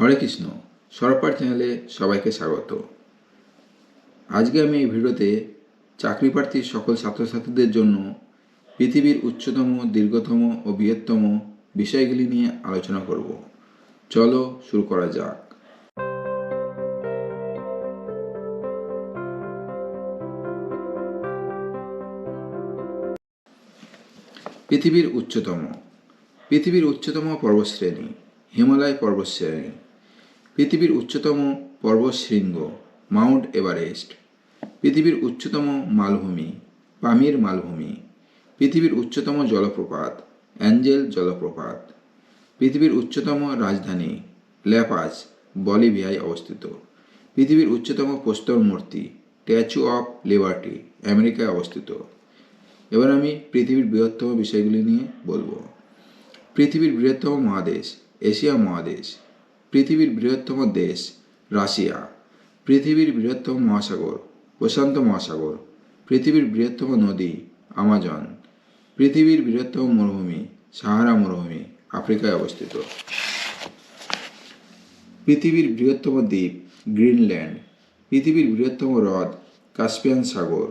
হরে কৃষ্ণ সরপার চ্যানেলে সবাইকে স্বাগত। আজকে আমি এই ভিডিওতে চাকরি প্রার্থী সকল ছাত্রছাত্রীদের জন্য পৃথিবীর উচ্চতম, দীর্ঘতম ও বৃহত্তম বিষয়গুলি নিয়ে আলোচনা করব। চলো শুরু করা যাক। পৃথিবীর উচ্চতম। পৃথিবীর উচ্চতম পর্বতশ্রেণী হিমালয় পর্বতশ্রেণী পৃথিবীর উচ্চতম পর্বতশৃঙ্গ, মাউন্ট এভারেস্ট, পৃথিবীর উচ্চতম মালভূমি, পামির মালভূমি, পৃথিবীর উচ্চতম জলপ্রপাত, অ্যাঞ্জেল জলপ্রপাত, পৃথিবীর উচ্চতম রাজধানী, ল্যাপাজ, বলিভিয়ায় অবস্থিত, পৃথিবীর উচ্চতম প্রস্তর মূর্তি স্ট্যাচু অফ লিবার্টি আমেরিকায় অবস্থিত। এবার আমি পৃথিবীর বৃহত্তম বিষয়গুলি নিয়ে বলব। পৃথিবীর বৃহত্তম মহাদেশ, এশিয়া মহাদেশ পৃথিবীর বৃহত্তম দেশ রাশিয়া। পৃথিবীর বৃহত্তম মহাসাগর, প্রশান্ত মহাসাগর। পৃথিবীর বৃহত্তম নদী, আমাজন। পৃথিবীর বৃহত্তম মরুভূমি, সাহারা মরুভূমি, আফ্রিকায় অবস্থিত। পৃথিবীর বৃহত্তম দ্বীপ, গ্রিনল্যান্ড। পৃথিবীর বৃহত্তম হ্রদ, কাস্পিয়ান সাগর।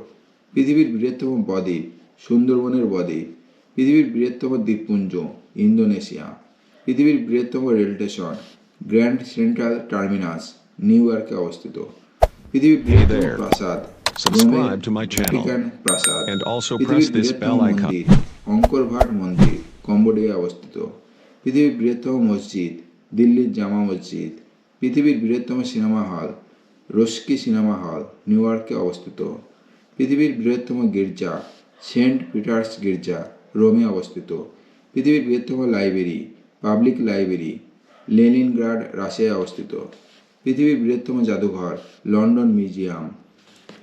পৃথিবীর বৃহত্তম বদ্বীপ, সুন্দরবনের বদ্বীপ। পৃথিবীর বৃহত্তম দ্বীপপুঞ্জ, ইন্দোনেশিয়া। পৃথিবীর বৃহত্তম rail station grand central terminus new ইয়র্কে অবস্থিত। পৃথিবীর বৃহত্তম প্রাসাদ Subscribe to my channel. প্রাসাদ And also পৃথিবীর press this bell icon. মন্দির অঙ্করভাট মন্দির কম্বোডিয়ায় অবস্থিত। পৃথিবীর বৃহত্তম মসজিদ দিল্লির জামা মসজিদ পৃথিবীর বৃহত্তম cinema hall রস্কি cinema hall new ইয়র্কে অবস্থিত। পৃথিবীর বৃহত্তম গির্জা সেন্ট পিটার্স গির্জা রোমে অবস্থিত। পৃথিবীর বৃহত্তম লাইব্রেরি পাবলিক লাইব্রেরি লেনিনগ্রাড, রাশিয়ায় অবস্থিত। পৃথিবীর বৃহত্তম জাদুঘর, লন্ডন মিউজিয়াম।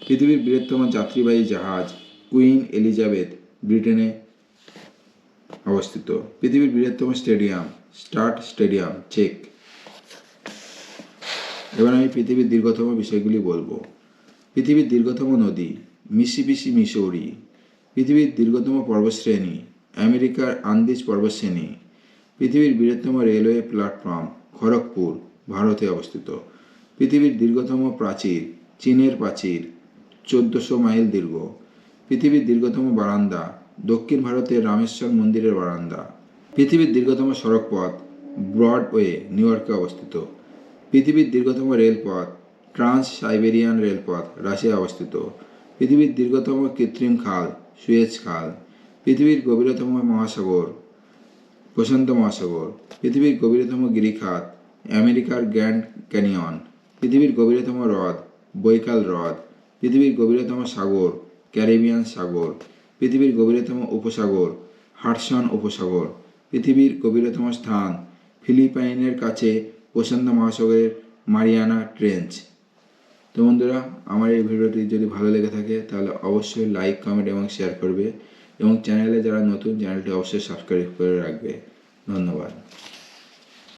পৃথিবীর বৃহত্তম যাত্রীবাহী জাহাজ, কুইন এলিজাবেথ, ব্রিটেনে অবস্থিত। পৃথিবীর বৃহত্তম স্টেডিয়াম, স্টার্ট স্টেডিয়াম, চেক। এবার আমি পৃথিবীর দীর্ঘতম বিষয়গুলি বলব। পৃথিবীর দীর্ঘতম নদী মিসিপিসি মিসৌরি। পৃথিবীর দীর্ঘতম পর্বতশ্রেণী আমেরিকার আন্দিজ পর্বতশ্রেণী পৃথিবীর বৃহত্তম রেলওয়ে প্ল্যাটফর্ম খড়গপুর, ভারতে অবস্থিত। পৃথিবীর দীর্ঘতম প্রাচীর চীনের প্রাচীর, চোদ্দোশো মাইল দীর্ঘ। পৃথিবীর দীর্ঘতম বারান্দা, দক্ষিণ ভারতের রামেশ্বর মন্দিরের বারান্দা। পৃথিবীর দীর্ঘতম সড়কপথ, ব্রডওয়ে, নিউ ইয়র্কে অবস্থিত। পৃথিবীর দীর্ঘতম রেলপথ, ট্রান্স সাইবেরিয়ান রেলপথ, রাশিয়ায় অবস্থিত। পৃথিবীর দীর্ঘতম কৃত্রিম খাল, সুয়েজ খাল। পৃথিবীর গভীরতম মহাসাগর প্রশান্ত মহাসাগর পৃথিবীর গভীরতম গিরিখাত, আমেরিকার গ্র্যান্ড ক্যানিয়ন। পৃথিবীর গভীরতম হ্রদ, বৈকাল হ্রদ। পৃথিবীর গভীরতম সাগর, ক্যারিবিয়ান সাগর। পৃথিবীর গভীরতম উপসাগর হাডসন উপসাগর। পৃথিবীর গভীরতম স্থান, ফিলিপাইনের কাছে প্রশান্ত মহাসাগরের মারিয়ানা ট্রেঞ্চ। তো বন্ধুরা, আমার এই ভিডিওটি যদি ভালো লেগে থাকে, তাহলে অবশ্যই লাইক, কমেন্ট এবং শেয়ার করবে। এবং চ্যানেলে যারা নতুন চ্যানেলটি অবশ্যই সাবস্ক্রাইব করে রাখবে। ধন্যবাদ।